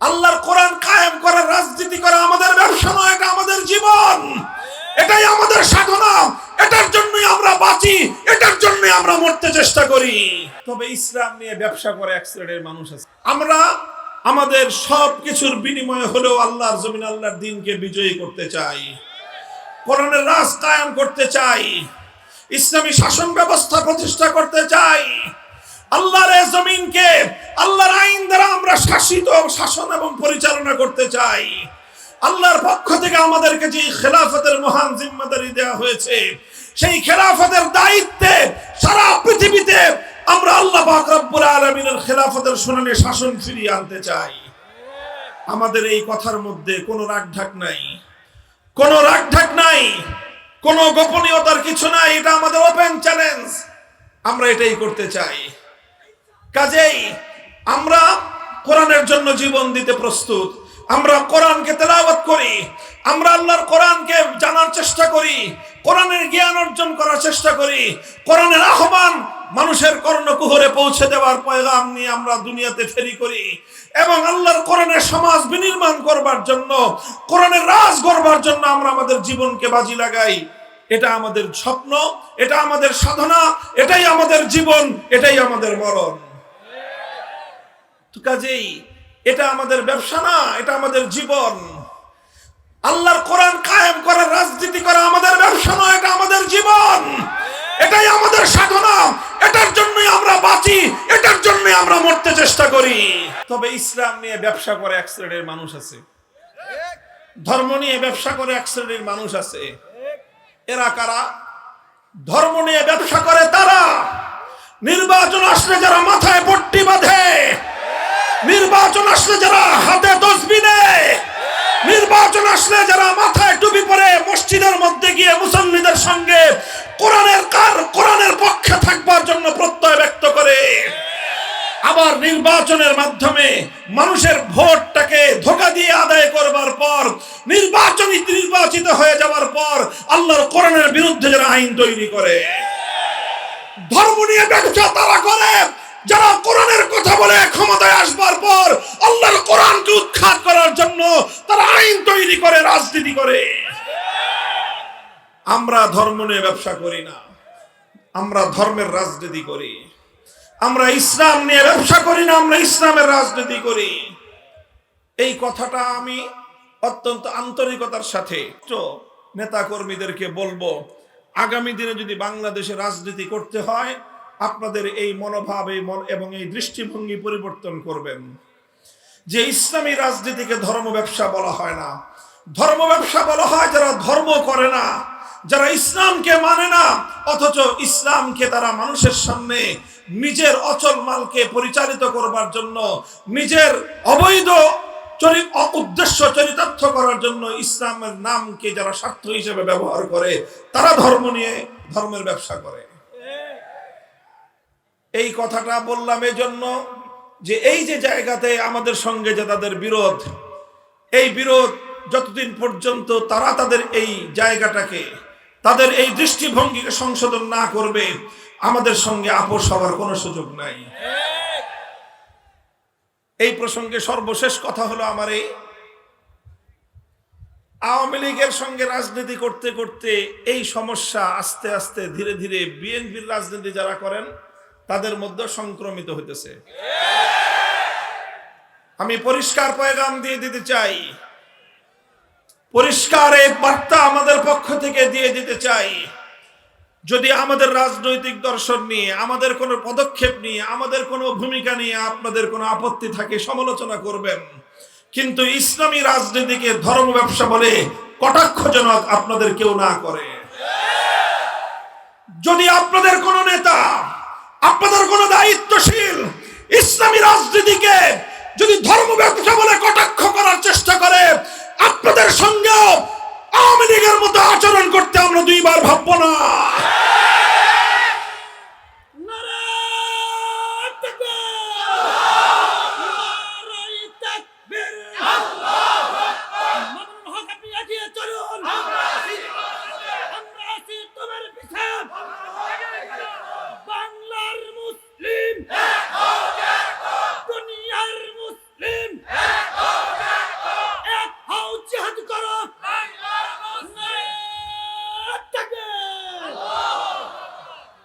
আল্লাহর কোরআন কায়েম করা, রাজনীতি করা আমাদের ব্যবসা নয়, এটা আমাদের জীবন। এটাই আমাদের সাধনা। এটার জন্যই আমরা বাঁচি, এটার জন্যই আমরা মরতে চেষ্টা করি। তবে ইসলাম নিয়ে ব্যবসা করে এক শ্রেণির মানুষ আছে। আমরা আমাদের সব কিছুর বিনিময়ে হলেও আল্লাহর জমিন, আল্লাহর দিনকে বিজয়ী করতে চাই। কোরআনের রাজ কায়েম করতে চাই। ইসলামী শাসন ব্যবস্থা প্রতিষ্ঠা করতে চাই। আল্লাহর জমিনকে আল্লাহর আইন দ্বারা আমরা শাসিত, শাসন এবং পরিচালনা করতে চাই। আল্লাহর পক্ষ থেকে আমাদেরকে যে খেলাফতের মহান জিম্মাদারি দেওয়া হয়েছে, সেই খেলাফতের দায়িত্বে সারা পৃথিবীতে আমরা আল্লাহ রব্বুল আলামিনের খেলাফতের শুনানি, শাসন ফিরিয়ে আনতে চাই। আমাদের এই কথার মধ্যে কোনো রাগঢাক নাই। কোনো রাগঢাক নাই। কোনো গোপনীয়তার কিছু নাই। এটা আমাদের ওপেন চ্যালেঞ্জ। আমরা এটাই করতে চাই। কাজেই আমরা কোরআনের জন্য জীবন দিতে প্রস্তুত। আমরা কোরআনকে তেলাওয়াত করি। আমরা আল্লাহর কোরআনকে জানার চেষ্টা করি। কোরআনের জ্ঞান অর্জন করার চেষ্টা করি। কোরআনের আহ্বান মানুষের কর্ণকুহরে পৌঁছে দেওয়ার পয়গাম নিয়ে আমরা দুনিয়াতে ফেরি করি। এবং আল্লাহর কোরআনের সমাজ বিনির্মাণ করবার জন্য, কোরআনের রাজ করবার জন্য আমরা আমাদের জীবনকে বাজি লাগাই। এটা আমাদের স্বপ্ন, এটা আমাদের সাধনা, এটাই আমাদের জীবন, এটাই আমাদের মরণ। কাজেই এটা আমাদের ব্যবসা না, এটা আমাদের জীবন। আল্লাহর কোরআন কায়েম করা, রাজনীতি করা আমাদের ব্যবসা নয় এটা আমাদের জীবন। এটাই আমাদের সাধনা, এটার জন্যই আমরা বাঁচি, এটার জন্যই আমরা মরতে চেষ্টা করি। তবে ইসলাম নিয়ে ব্যবসা করে এক শ্রেণির মানুষ আছে। ধর্ম নিয়ে ব্যবসা করে এক শ্রেণির মানুষ আছে। এরা কারা? ধর্ম নিয়ে ব্যবসা করে তারা। নির্বাচন আসলে যারা মাথায় পট্টি বাঁধে নির্বাচন আসলে যারা হাতে তসবি নির্বাচন আসলে যারা মাথায় টুপি পরে মসজিদের মধ্যে গিয়ে মুসল্লিদের সঙ্গে কোরআনের কার, কোরআনের পক্ষে থাকবার জন্য প্রত্যয় ব্যক্ত করে। আবার নির্বাচনের মাধ্যমে মানুষের ভোটটাকে ধোকা দিয়ে আদায় করবার পর, নির্বাচনী নির্বাচিত হয়ে যাওয়ার পর আল্লাহর কোরআনের বিরুদ্ধে যারা আইন তৈরি করে, ধর্ম নিয়ে ব্যবসা তারা করে যারা কোরআনের কথা বলে ক্ষমতায় আসবার পর আল্লাহর কোরআনকে উৎখাত করার জন্য তারা আইন তৈরি করে, রাজনীতি করে। আমরা ধর্ম নিয়ে ব্যবসা করি না। আমরা ধর্মের রাজনীতি করি। আমরা ইসলাম নিয়ে ব্যবসা করি না, আমরা ইসলামের রাজনীতি করি। এই কথাটা আমি অত্যন্ত আন্তরিকতার সাথে নেতা কর্মীদেরকে বলব। আগামী দিনে যদি বাংলাদেশে রাজনীতি করতে হয় আপনাদের এই মনোভাব এই এবং এই দৃষ্টিভঙ্গি পরিবর্তন করবেন। যে ইসলামী রাজনীতিকে ধর্ম ব্যবসা বলা হয় না। ধর্ম ব্যবসা বলা হয় যারা ধর্ম করে না, যারা ইসলামকে মানে না, অথচ ইসলামকে তারা মানুষের সামনে নিজের অচল মালকে পরিচালিত করবার জন্য, নিজের অবৈধ উদ্দেশ্য চরিতার্থ করার জন্য ইসলামের নামকে যারা স্বার্থ হিসেবে ব্যবহার করে, তারা ধর্ম নিয়ে ধর্মের ব্যবসা করে। এই কথাটা বললাম এই জন্য যে এই যে জায়গাতে আমাদের সঙ্গে যে তাদের বিরোধ, এই বিরোধ যতদিন পর্যন্ত তারা তাদের এই জায়গাটাকে, তাদের এই দৃষ্টিভঙ্গিকে সংশোধন না করবে, আমাদের সঙ্গে আপোষ হওয়ার কোনো সুযোগ নাই। এই প্রসঙ্গে সর্বশেষ কথা হলো আমার এই। আওয়ামী লীগের সঙ্গে রাজনীতি করতে করতে এই সমস্যা আস্তে আস্তে ধীরে ধীরে বিএনপির রাজনীতি যারা করেন তাদের মধ্যে সংক্রমিত হইতেছে। আমি পরিষ্কার পয়গাম দিয়ে দিতে চাই। পরিষ্কার এক বার্তা আমাদের পক্ষ থেকে দিয়ে দিতে চাই। যদি আমাদের রাজনৈতিক দর্শন নিয়ে, আমাদের কোনো পদক্ষেপ নিয়ে, আমাদের কোনো ভূমিকা নিয়ে আপনাদের কোনো আপত্তি থাকে, সমালোচনা করবেন। কিন্তু ইসলামী রাজনীতিকে ধর্ম ব্যবসা বলে কটাক্ষজনক আপনাদের কেউ না করে। যদি আপনাদের কোনো নেতা আপনাদের কোনো দায়িত্বশীল ইসলামী রাজনীতিকে যদি ধর্ম ব্যবসা বলে কটাক্ষ করার চেষ্টা করে, আপনাদের সঙ্গে আওয়ামী লীগের মতো আচরণ করতে আমরা দুইবার ভাববো না।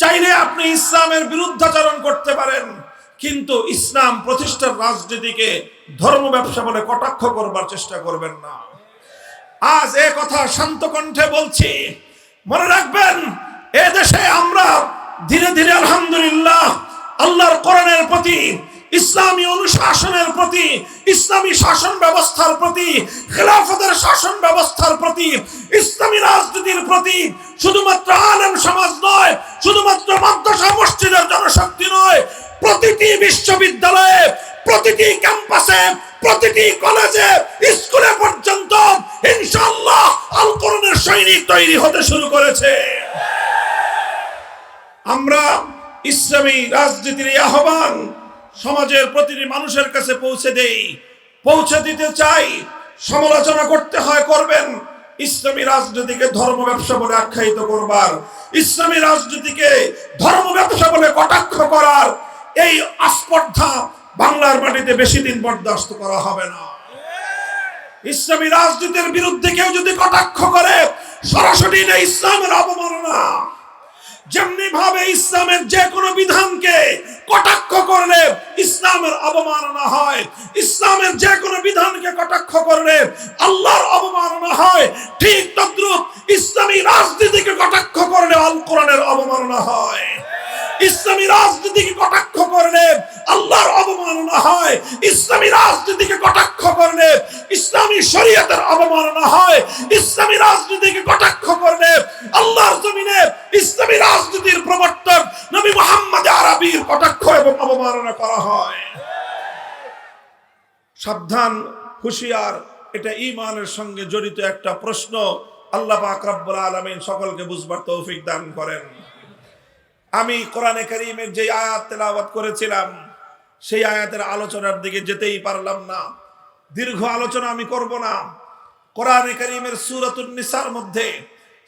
চাইলে আপনি ইসলামের বিরুদ্ধাচরণ করতে পারেন, কিন্তু ইসলাম প্রতিষ্ঠার রাজনীতিকে ধর্ম ব্যবসা বলে কটাক্ষ করবার চেষ্টা করবেন না। আজ এ কথা শান্ত কণ্ঠে বলছি। মনে রাখবেন, এ দেশে আমরা ধীরে ধীরে আলহামদুলিল্লাহ আল্লাহর কোরআনের প্রতি ইসলামী অনুশাসনের প্রতি, ইসলামী শাসন ব্যবস্থার প্রতি, খেলাফতের শাসন ব্যবস্থার প্রতি, ইসলামী রাজনীতির প্রতি শুধুমাত্র আলেম সমাজ নয়, শুধুমাত্র মাদ্রাসা, মসজিদের জনশক্তি নয়, প্রতিটি বিশ্ববিদ্যালয়ে, প্রতিটি ক্যাম্পাসে, প্রতিটি কলেজে, স্কুলে পর্যন্ত ইনশাআল্লাহ আল কোরআনের সৈনিক তৈরি হতে শুরু করেছে। আমরা ইসলামী রাজনীতির আহ্বান সমাজের প্রতিটি মানুষের কাছে পৌঁছে দেই। পৌঁছে দিতে চাই, সমালোচনা করতে হয়, করবেন। ইসলামী রাজনীতিকে ধর্ম ব্যবসা বলে আখ্যায়িত করবার। ইসলামী রাজনীতিকে ধর্ম ব্যবসা বলে কটাক্ষ করার। এই আস্পর্ধা বাংলার মাটিতে বেশি দিন বরদাস্ত করা হবে না। ইসলামী রাজনীতির বিরুদ্ধে কেউ যদি কটাক্ষ করে, সরাসরি ইসলামের অবমাননা। যেমনি ভাবে ইসলামের যে কোনো বিধানকে কটাক্ষ করলে ইসলামের অবমাননা হয়, ইসলামের যে কোনো বিধানকে কটাক্ষ করলে আল্লাহর অবমাননা হয়, ঠিক তদ্রুপ ইসলামী রাজনীতিকে কটাক্ষ করলে আল কোরআনের অবমাননা হয়। ইসলামী রাজনীতিকে কটাক্ষ করলে আল্লাহর অবমাননা হয়, ইসলামী রাজনীতিকে কটাক্ষ করলে ইসলামী শরীয়তের অবমাননা হয়, ইসলামী রাজনীতিকে কটাক্ষ করলে আল্লাহর জমিনে ইসলামী রাজনীতির প্রবর্তক নবী মোহাম্মদ আরবির কটাক্ষ এবং অবমাননা করা হয়। সাবধান, হুঁশিয়ার, এটা ইমানের সঙ্গে জড়িত একটা প্রশ্ন আল্লাহ পাক রব্বুল আলামিন সকলকে বুঝবার তৌফিক দান করেন। আমি কোরআনে করিমের যে আয়াত তেলাওয়াত করেছিলাম, সেই আয়াতের আলোচনার দিকে যেতেই পারলাম না। দীর্ঘ আলোচনা আমি করব না। কোরআনে করিমের নিসার মধ্যে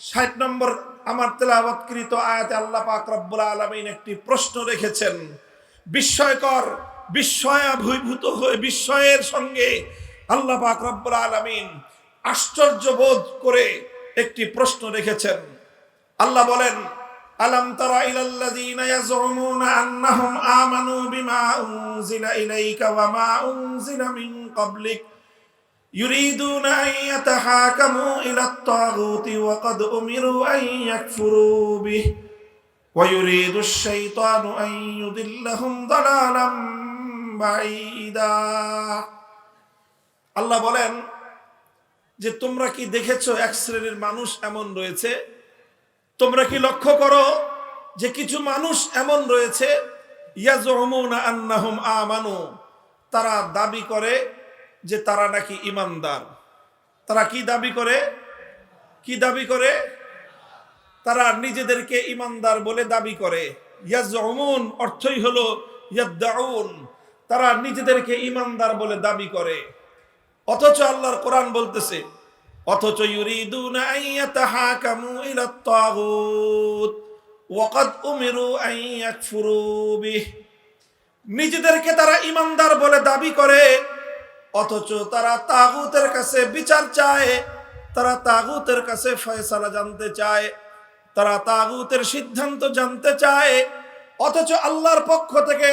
ষাট নম্বর আমার তেলাওয়াতকৃত আয়াতে আল্লাহ পাক রব্বুল আলামিন একটি প্রশ্ন রেখেছেন। বিস্ময়কর বিস্ময়াভূত হয়ে বিস্ময়ের সঙ্গে আল্লাহ পাক রব্বুল আলামিন আশ্চর্য বোধ করে একটি প্রশ্ন রেখেছেন। আল্লাহ বলেন ألم تر إلى الذين يزعمون أنهم آمنوا بما أنزل إليك وما أنزل من قبلك يريدون أن يتحاكموا إلى الطاغوت وقد أمروا أن يكفروا به ويريد الشيطان أن يضلهم ضلالا بعيدا আল্লাহ বলেন যে তোমরা কি দেখেছো এক শ্রেণীর মানুষ এমন রয়েছে তোমরা কি লক্ষ্য করো যে কিছু মানুষ এমন রয়েছে? তারা দাবি করে যে তারা নাকি ইমানদার। তারা কি দাবি করে? কি দাবি করে? তারা নিজেদেরকে ইমানদার বলে দাবি করে। ইয়াজুমুন অর্থই হলো ইয়াদ্দাউন তারা নিজেদেরকে ইমানদার বলে দাবি করে। অথচ আল্লাহর কোরআন বলতেছে অথচ ইউরিদুনা আন ইয়াতাহাকামু ইলা তাগুত, ওয়াকাদ উমিরু আন ইয়াকফুরু বিহ। নিজেদেরকে তারা ইমানদার বলে দাবি করে, অথচ তারা তাগুতের কাছে বিচার চায়, তারা তাগুতের কাছে ফয়সালা জানতে চায়, তারা তাগুতের সিদ্ধান্ত জানতে চায়, অথচ আল্লাহর পক্ষ থেকে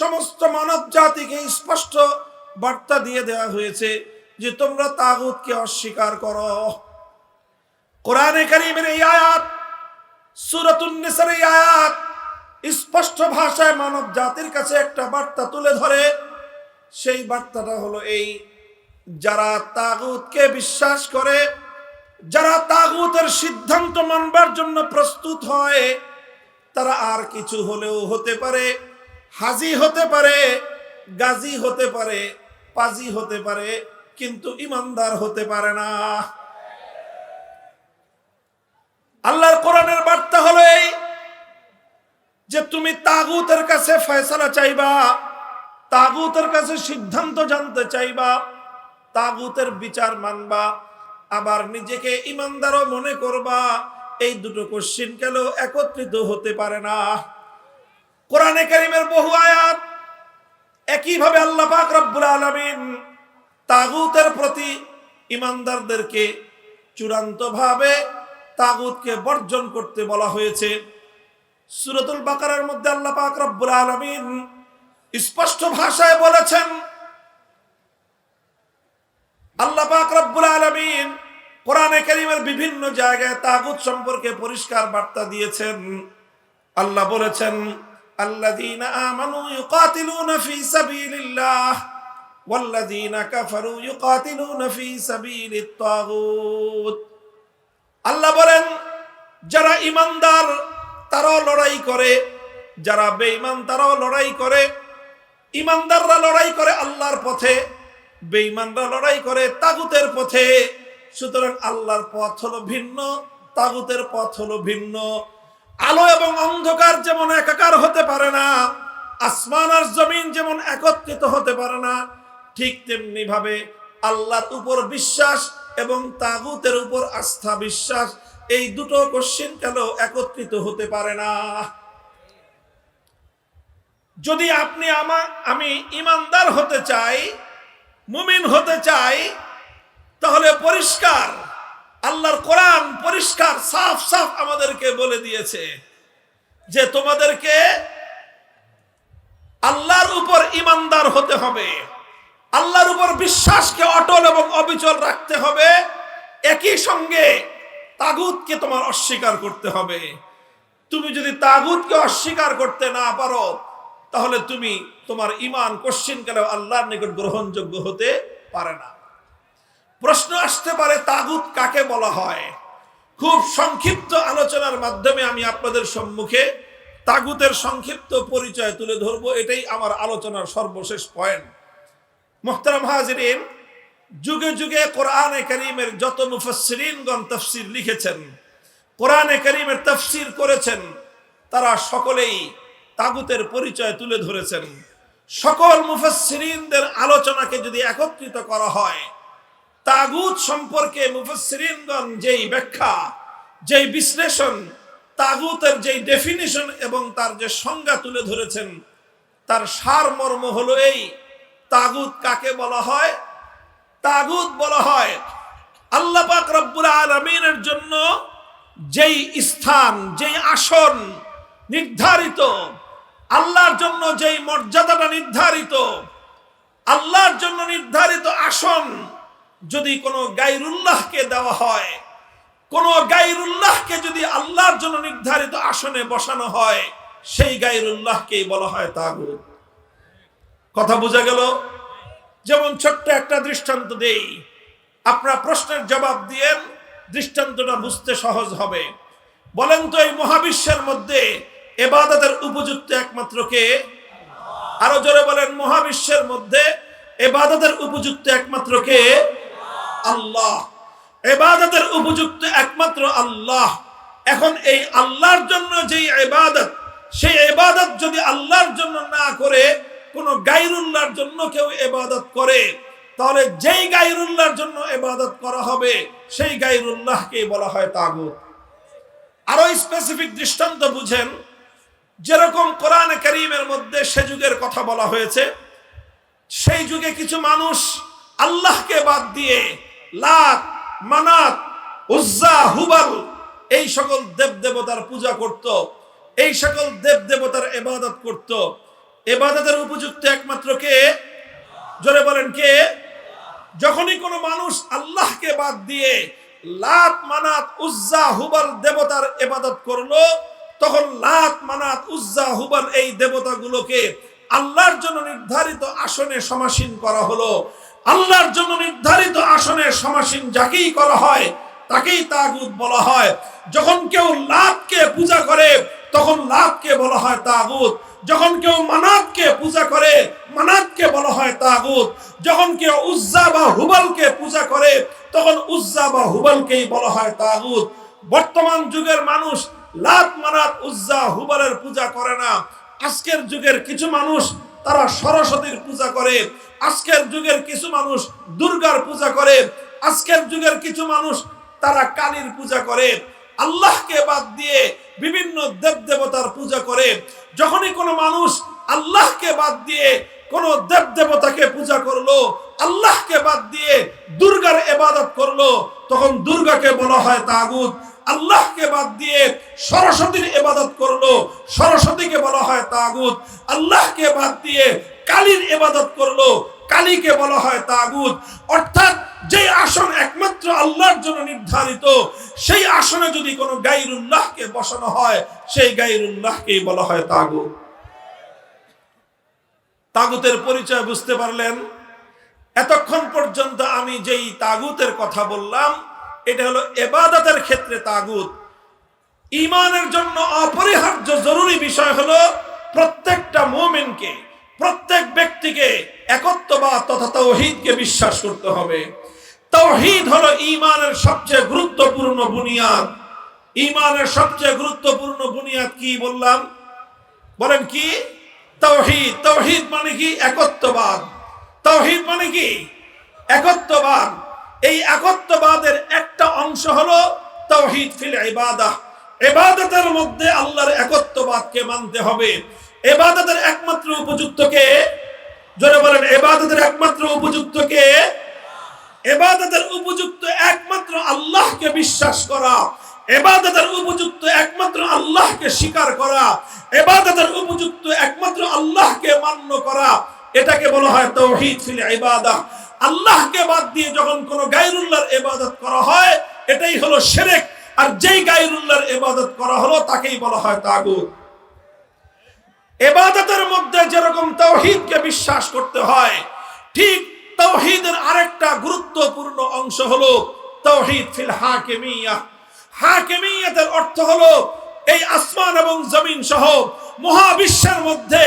সমস্ত মানব জাতিকে স্পষ্ট বার্তা দিয়ে দেওয়া হয়েছে। যে তোমরা তাগুতকে অস্বীকার করো। কোরআনে কারিমের এই আয়াত, সূরাতুন নিসার এই আয়াত স্পষ্ট ভাষায় মানব জাতির কাছে একটা বার্তা তুলে ধরে। সেই বার্তাটা হলো এই, যারা তাগুতকে বিশ্বাস করে, যারা তাগুতের সিদ্ধান্ত মানবার জন্য প্রস্তুত হয়, তারা আর কিছু হলেও হতে পারে, হাজি হতে পারে, গাজী হতে পারে, পাজি হতে পারে কিন্তু ইমানদার হতে পারে না। আল্লাহর কোরআনের বার্তা হলো এই যে তুমি তাগুতের কাছে ফয়সালা চাইবা, তাগুতের কাছে সিদ্ধান্ত জানতে চাইবা, তাগুতের বিচার মানবা, আবার নিজেকে ইমানদারও মনে করবা, এই দুটো কোশ্চিন কেন একত্রিত হতে পারে না? কোরআনে কারিমের বহু আয়াত, একইভাবে আল্লাহ পাক রব্বুল আলামিন তাগুতের প্রতি ইমানদারদেরকে চূড়ান্তভাবে তাগুতকে বর্জন করতে বলা হয়েছে। সুরতুল বাকারের মধ্যে আল্লাহ পাক আলামিন স্পষ্ট ভাষায় বলেছেন, আল্লাহ পাক আলামিন কোরআনে কারীমের বিভিন্ন জায়গায় তাগুত সম্পর্কে পরিষ্কার বার্তা দিয়েছেন। আল্লাহ বলেছেন আল্লাহ আমানু ইউকাতিলুনা ওয়াল্লাযীনা কাফারু ইউকাতিলুনা ফি সাবিলিত তাগুত। আল্লাহ বলেন, যারা ইমানদার তারাও লড়াই করে। যারা বেঈমান, তারাও লড়াই করে। ইমানদাররা লড়াই করে আল্লাহর পথে, বেঈমানরা লড়াই করে তাগুতের পথে। সুতরাং আল্লাহর পথ হলো ভিন্ন, তাগুতের পথ হলো ভিন্ন। আলো এবং অন্ধকার যেমন একাকার হতে পারে না, আসমান আর জমিন যেমন একত্রিত হতে পারে না ঠিক তেমনি ভাবে আল্লাহর উপর বিশ্বাস এবং তাগুতের উপর আস্থা বিশ্বাস, এই দুটো কোশ্চিন কেন একত্রিত হতে পারে না? যদি আপনি আমার আমি ইমানদার হতে চাই, মুমিন হতে চাই, তাহলে পরিষ্কার, আল্লাহর কোরআন পরিষ্কার, সাফ সাফ আমাদেরকে বলে দিয়েছে যে তোমাদেরকে আল্লাহর উপর ইমানদার হতে হবে। আল্লাহর উপর বিশ্বাসকে অটল এবং অবিচল রাখতে হবে। একই সঙ্গে তাগুতকে তোমার অস্বীকার করতে হবে। তুমি যদি তাগুতকে অস্বীকার করতে না পারো, তাহলে তুমি তোমার ইমান কোশ্চিন কালেও আল্লাহর নিকট গ্রহণযোগ্য হতে পারে না। প্রশ্ন আসতে পারে, তাগুত কাকে বলা হয়? খুব সংক্ষিপ্ত আলোচনার মাধ্যমে আমি আপনাদের সম্মুখে তাগুতের সংক্ষিপ্ত পরিচয় তুলে ধরবো। এটাই আমার আলোচনার সর্বশেষ পয়েন্ট মোহতারাম হাজরিন, যুগে যুগে কোরআনে করিমের যত মুফসরিনগণ তফসির লিখেছেন, কোরআনে করিমের তফসির করেছেন, তারা সকলেই তাগুতের পরিচয় তুলে ধরেছেন। সকল মুফসরিনদের আলোচনাকে যদি একত্রিত করা হয়, তাগুত সম্পর্কে মুফসরিনগণ যেই ব্যাখ্যা, যেই বিশ্লেষণ, তাগুতের যেই ডেফিনিশন এবং তার যে সংজ্ঞা তুলে ধরেছেন, তার সার মর্ম হলো এই তাগুত কাকে বলা হয়? তাগুত বলা হয় আল্লাহ পাক রব্বুল আলমিনের জন্য যেই স্থান, যেই আসন নির্ধারিত, আল্লাহর জন্য যেই মর্যাদাটা নির্ধারিত, আল্লাহর জন্য নির্ধারিত আসন যদি কোনো গাইরুল্লাহকে দেওয়া হয়, কোন গাইরুল্লাহকে যদি আল্লাহর জন্য নির্ধারিত আসনে বসানো হয়, সেই গাইরুল্লাহকেই বলা হয় তাগুত। কথা বোঝা গেল? যেমন ছোট্ট একটা দৃষ্টান্ত দেই। আপনার প্রশ্নের জবাব দিয়ে দৃষ্টান্তটা বুঝতে সহজ হবে। বলেন তো এই মহাবিশ্বের মধ্যে এবাদতের উপযুক্ত একমাত্র কে? আরও জোরে বলেন, মহাবিশ্বের মধ্যে এবাদতের উপযুক্ত একমাত্র কে? আল্লাহ। এবাদতের উপযুক্ত একমাত্র আল্লাহ। এখন এই আল্লাহর জন্য যেই এবাদত, সেই এবাদত যদি আল্লাহর জন্য না করে কোন গাইরুল্লাহর জন্য কেউ এবাদত করে, তাহলে যেই গাইরুল্লাহর জন্য এবাদত করা হবে, সেই গাইরুল্লাহকে বলা হয় তাগুত। আরও স্পেসিফিক দৃষ্টান্ত বুঝেন, যেরকম কোরআন করিমের মধ্যে সে যুগের কথা বলা হয়েছে, সেই যুগে কিছু মানুষ আল্লাহকে বাদ দিয়ে লাত, মানাত, উজ্জা, হুবাল, এই সকল দেব দেবতার পূজা করত, এই সকল দেব দেবতার এবাদত করত এবাদতের উপযুক্ত একমাত্র কে? জোরে বলেন কে? যখনই কোনো মানুষ আল্লাহকে বাদ দিয়ে লাত মানাত উজ্জা হুবাল দেবতার এবাদত করল, তখন লাত মানাত উজ্জা হুবাল এই দেবতাগুলোকে আল্লাহর জন্য নির্ধারিত আসনে সমাসীন করা হলো। আল্লাহর জন্য নির্ধারিত আসনে সমাসীন যাকেই করা হয়, তাকেই তাগুত বলা হয়। যখন কেউ লাতকে পূজা করে, তখন লাতকে বলা হয় তাগুত। যখন কেউ মানাতকে পূজা করে, মানাতকে বলা হয় তাগুত। যখন কেউ উজ্জা বা হুবালকে পূজা করে, তখন উজ্জা বা হুবালকেই বলা হয় তাগুত। বর্তমান যুগের মানুষ লাত মানাত উজ্জা, হুবালের পূজা করে না। আজকের যুগের কিছু মানুষ তারা সরস্বতীর পূজা করে। আজকের যুগের কিছু মানুষ দুর্গার পূজা করে। আজকের যুগের কিছু মানুষ তারা কালীর পূজা করে। আল্লাহকে বাদ দিয়ে বিভিন্ন দেব দেবতার পূজা করে। যখনই কোনো মানুষ আল্লাহকে বাদ দিয়ে কোনো দেব দেবতাকে পূজা করল, আল্লাহকে বাদ দিয়ে দুর্গার এবাদত করল, তখন দুর্গাকে বলা হয় তাগুত। আল্লাহকে বাদ দিয়ে সরস্বতীর এবাদত করল, সরস্বতীকে বলা হয় তাগুত। আল্লাহকে বাদ দিয়ে কালীর এবাদত করল কালীকে বলা হয় তাগুত। অর্থাৎ যে আসন একমাত্র আল্লাহর জন্য নির্ধারিত, সেই আসনে যদি কোনো গাইরুল্লাহকে বসানো হয়, সেই গাইরুল্লাহকেই বলা হয় তাগুত। তাগুতের পরিচয় বুঝতে পারলেন? এতক্ষণ পর্যন্ত আমি যেই তাগুতের কথা বললাম, এটা হলো এবাদতের ক্ষেত্রে তাগুত। ইমানের জন্য অপরিহার্য জরুরি বিষয় হলো প্রত্যেকটা মোমেনকে প্রত্যেক ব্যক্তিকে একত্ববাদ তথা তৌহিদকে বিশ্বাস করতে হবে। তৌহিদ হলো ইমানের সবচেয়ে গুরুত্বপূর্ণ বুনিয়াদ। ইমানের সবচেয়ে গুরুত্বপূর্ণ বুনিয়াদ কি বললাম? বলেন কি? তৌহিদ। তৌহিদ মানে কি? একত্ববাদ। তৌহিদ মানে কি? একত্ববাদ। এই একত্ববাদের একটা অংশ হলো তৌহিদ ফিল ইবাদাহ। ইবাদতের মধ্যে আল্লাহর একত্ববাদকে মানতে হবে। ইবাদতের একমাত্র উপযুক্ত কে? জোরে বলেন ইবাদতের একমাত্র উপযুক্ত কে? এবাদতের উপযুক্ত একমাত্র আল্লাহকে বিশ্বাস করা। এবাদতের উপযুক্ত একমাত্র আল্লাহকে স্বীকার করা। এবাদতের উপযুক্ত একমাত্র আল্লাহকে মান্য করা। এটাকে বলা হয় তৌহিদ ফিল ইবাদাহ। আল্লাহকে বাদ দিয়ে যখন কোন গায়রুল্লাহর ইবাদত করা হয়, এটাই হলো শিরক। আর যেই গায়রুল্লাহর ইবাদত করা হলো, তাকেই বলা হয় তাগুত। এবাদতের মধ্যে যেরকম তৌহিদকে বিশ্বাস করতে হয়, ঠিক তৌহিদের আরেকটা গুরুত্বপূর্ণ অংশ হলো তৌহিদ ফিল হাকিমিয়া। হাকিমিয়াতের অর্থ হলো এই আসমান এবং জমিন সহ মহাবিশ্বের মধ্যে